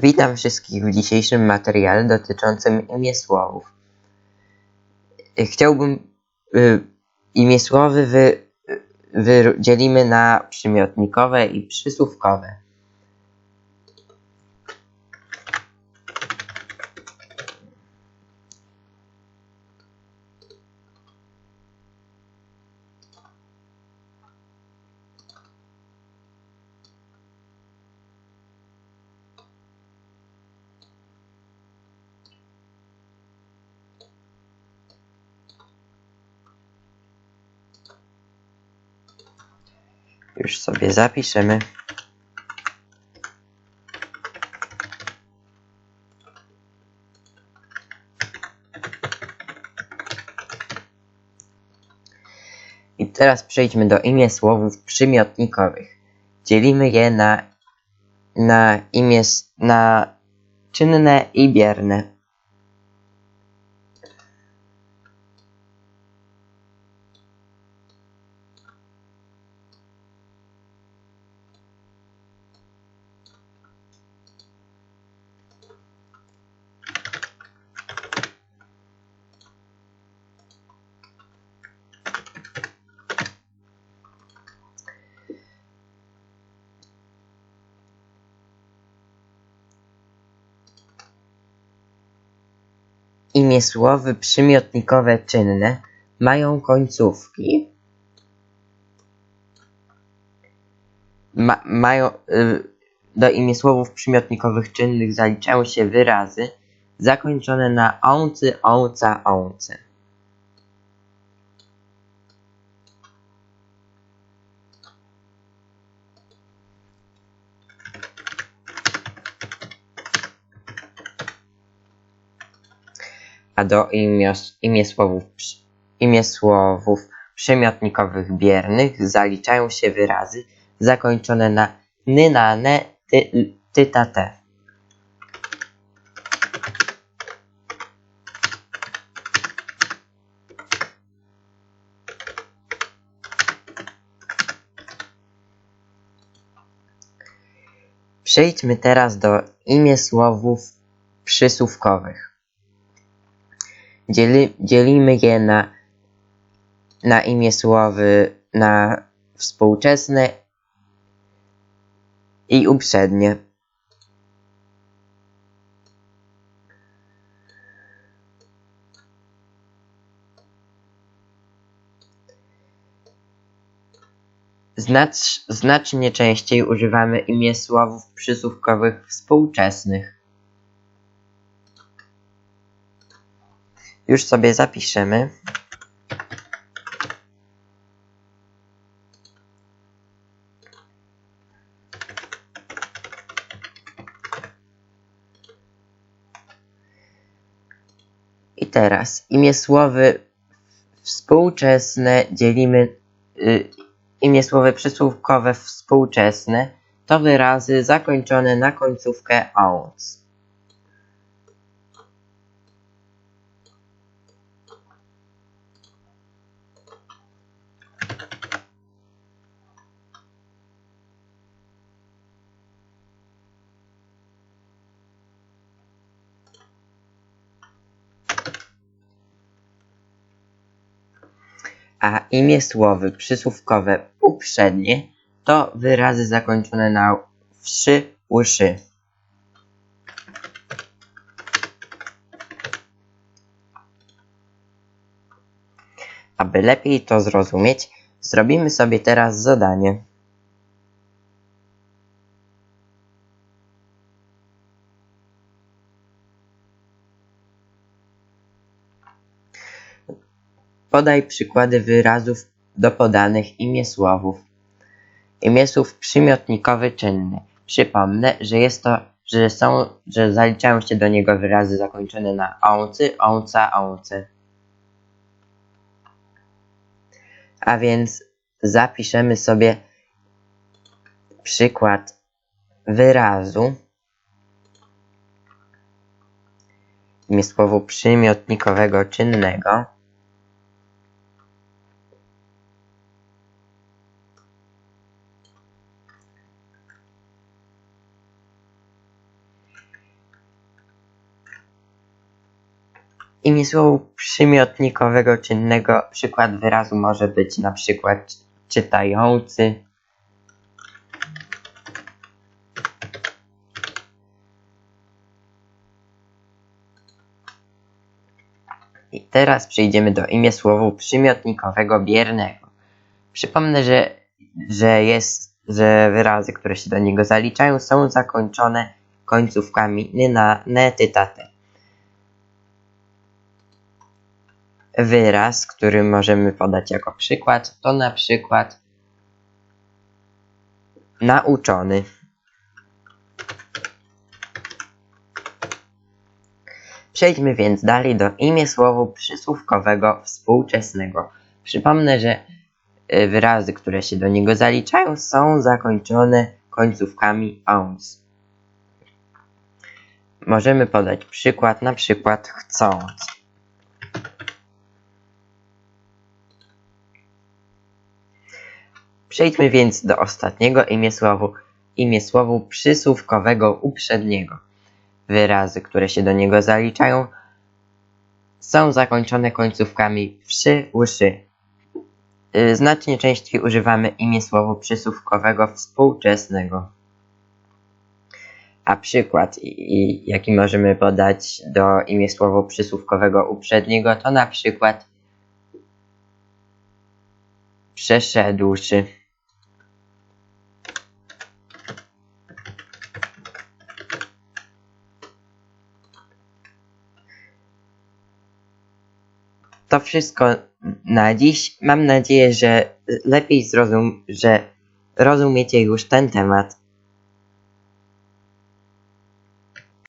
Witam wszystkich w dzisiejszym materiale dotyczącym imię słowów. Y, Chciałbym y, imię słowy wy, wy, dzielimy na przymiotnikowe i przysłówkowe. Już sobie zapiszemy. I teraz przejdźmy do imię słowów przymiotnikowych. Dzielimy je na, na imię, na czynne i bierne. Imię słowy przymiotnikowe czynne mają końcówki. Ma, mają, y, do imię słowów przymiotnikowych czynnych zaliczają się wyrazy zakończone na ący, ąca, ące. A do imios, imię, słowów, przy- imię słowów przymiotnikowych biernych zaliczają się wyrazy zakończone na ny, na, ne, ty. Przejdźmy teraz do imię słowów przysłówkowych. Dzieli, dzielimy je na, na imię słowy na współczesne i uprzednie. Znacz, znacznie częściej używamy imię słowów przysłówkowych współczesnych. Już sobie zapiszemy. I teraz imię słowy współczesne dzielimy y, imię słowy przysłówkowe współczesne to wyrazy zakończone na końcówkę ąc. A imię słowy przysłówkowe uprzednie to wyrazy zakończone na wszy, uszy. Aby lepiej to zrozumieć, zrobimy sobie teraz zadanie. Podaj przykłady wyrazów do podanych imię słowów. Imię słów przymiotnikowy czynny. Przypomnę, że jest to, że są, że zaliczają się do niego wyrazy zakończone na ący, ąca, ące. A więc zapiszemy sobie przykład wyrazu. Imię słowu przymiotnikowego czynnego. Imię słowu przymiotnikowego czynnego przykład wyrazu może być na przykład czytający. I teraz przejdziemy do imię słowu przymiotnikowego biernego. Przypomnę, że, że jest, że wyrazy, które się do niego zaliczają, są zakończone końcówkami na ne. Wyraz, który możemy podać jako przykład, to na przykład nauczony. Przejdźmy więc dalej do imię słowu przysłówkowego współczesnego. Przypomnę, że y, wyrazy, które się do niego zaliczają, są zakończone końcówkami ons. Możemy podać przykład, na przykład chcąc. Przejdźmy więc do ostatniego imię słowu, imię słowu przysłówkowego uprzedniego. Wyrazy, które się do niego zaliczają, są zakończone końcówkami wszy, łyszy. Znacznie częściej używamy imię słowu przysłówkowego współczesnego. A przykład, jaki możemy podać do imię słowu przysłówkowego uprzedniego, to na przykład przeszedłszy. To wszystko na dziś. Mam nadzieję, że lepiej zrozum, że rozumiecie już ten temat